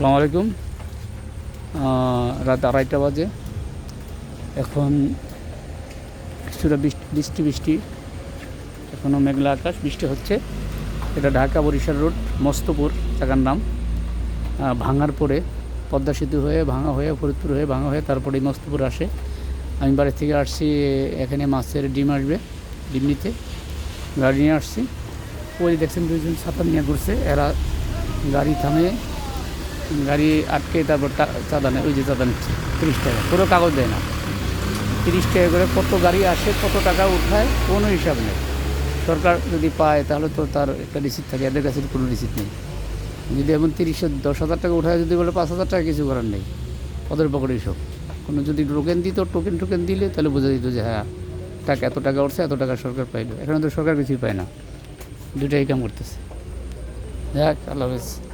সালাম আলাইকুম। রাত আড়াইটা বাজে। এখন কিছুটা বৃষ্টি বৃষ্টি বৃষ্টি। এখনও মেঘলা আকাশ, বৃষ্টি হচ্ছে। এটা ঢাকা বরিশাল রোড, মস্তপুর জায়গার নাম। ভাঙার পরে পদ্মা সেতু হয়ে ভাঙা হয়ে, ফরিদপুর হয়ে ভাঙা হয়ে তারপরে মস্তপুর আসে। আমি বাড়ি থেকে আসছি, এখানে মাছের ডিম আসবে, ডিম নিতে। গাড়ি নিয়ে আসছি। ওই দেখছেন দুইজন ছাতা নিয়ে ঘুরছে। এরা গাড়ি থামে গাড়ি আটকে তারপর চাঁদা নেয় ওই যে চাঁদা নিচ্ছে তিরিশ টাকা। পুরো কাগজ দেয় না। তিরিশ টাকা করে কত গাড়ি আসে, কত টাকা উঠায়, কোনো হিসাব নেই। সরকার যদি পায়, তাহলে তো তার একটা রিসিপ্ট থাকে। এদের কাছে কোনো রিসিপ্ট নেই। যদি এমন তিরিশে দশ হাজার টাকা উঠায়, যদি বলে পাঁচ হাজার টাকা কিছু করার নেই, ওদের পকেটে সব। কোনো যদি টোকেন দিত টোকেন টোকেন দিলে, তাহলে বোঝা যেত যে হ্যাঁ টাকা এত টাকা উঠছে, এত টাকা সরকার পাইলো। এখানে তো সরকার কিছুই পায় না। দুটাই কাম করতেছে। দেখ আল্লাহ হাফেজ।